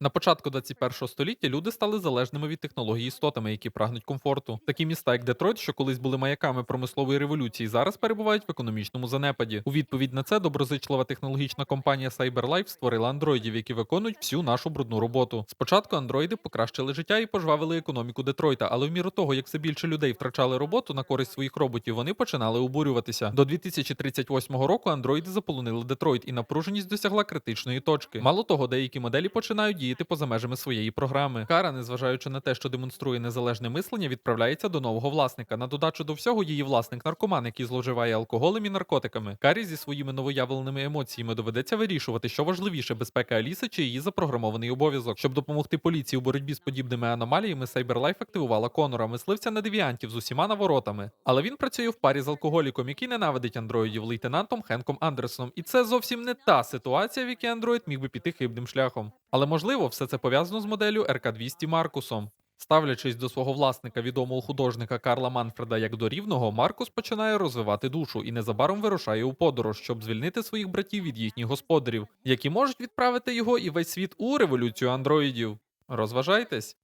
На початку 21 століття люди стали залежними від технологій істотами, які прагнуть комфорту. Такі міста, як Детройт, що колись були маяками промислової революції, зараз перебувають в економічному занепаді. У відповідь на це доброзичлива технологічна компанія CyberLife створила андроїдів, які виконують всю нашу брудну роботу. Спочатку андроїди покращили життя і пожвавили економіку Детройта, але в міру того, як все більше людей втрачали роботу на користь своїх роботів, вони починали обурюватися. До 2038 року андроїди заполонили Детройт, і напруженість досягла критичної точки. Мало того, деякі моделі починають діяти поза межами своєї програми. Кара, незважаючи на те, що демонструє незалежне мислення, відправляється до нового власника. На додачу до всього, її власник наркоман, який зловживає алкоголем і наркотиками. Карі зі своїми новоявленими емоціями доведеться вирішувати, що важливіше безпека Аліси чи її запрограмований обов'язок. Щоб допомогти поліції у боротьбі з подібними аномаліями, CyberLife активувала Конора, мисливця на девіантів з усіма наворотами. Але він працює в парі з алкоголіком, який ненавидить андроїдів лейтенантом Хенком Андерсоном. І це зовсім не та ситуація, в якій андроїд міг би піти хибним шляхом. Але можливо, все це пов'язано з моделлю РК-200 Маркусом. Ставлячись до свого власника відомого художника Карла Манфреда як до рівного, Маркус починає розвивати душу і незабаром вирушає у подорож, щоб звільнити своїх братів від їхніх господарів, які можуть відправити його і весь світ у революцію андроїдів. Розважайтесь!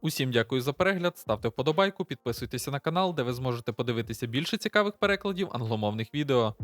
Усім дякую за перегляд, ставте вподобайку, підписуйтеся на канал, де ви зможете подивитися більше цікавих перекладів англомовних відео.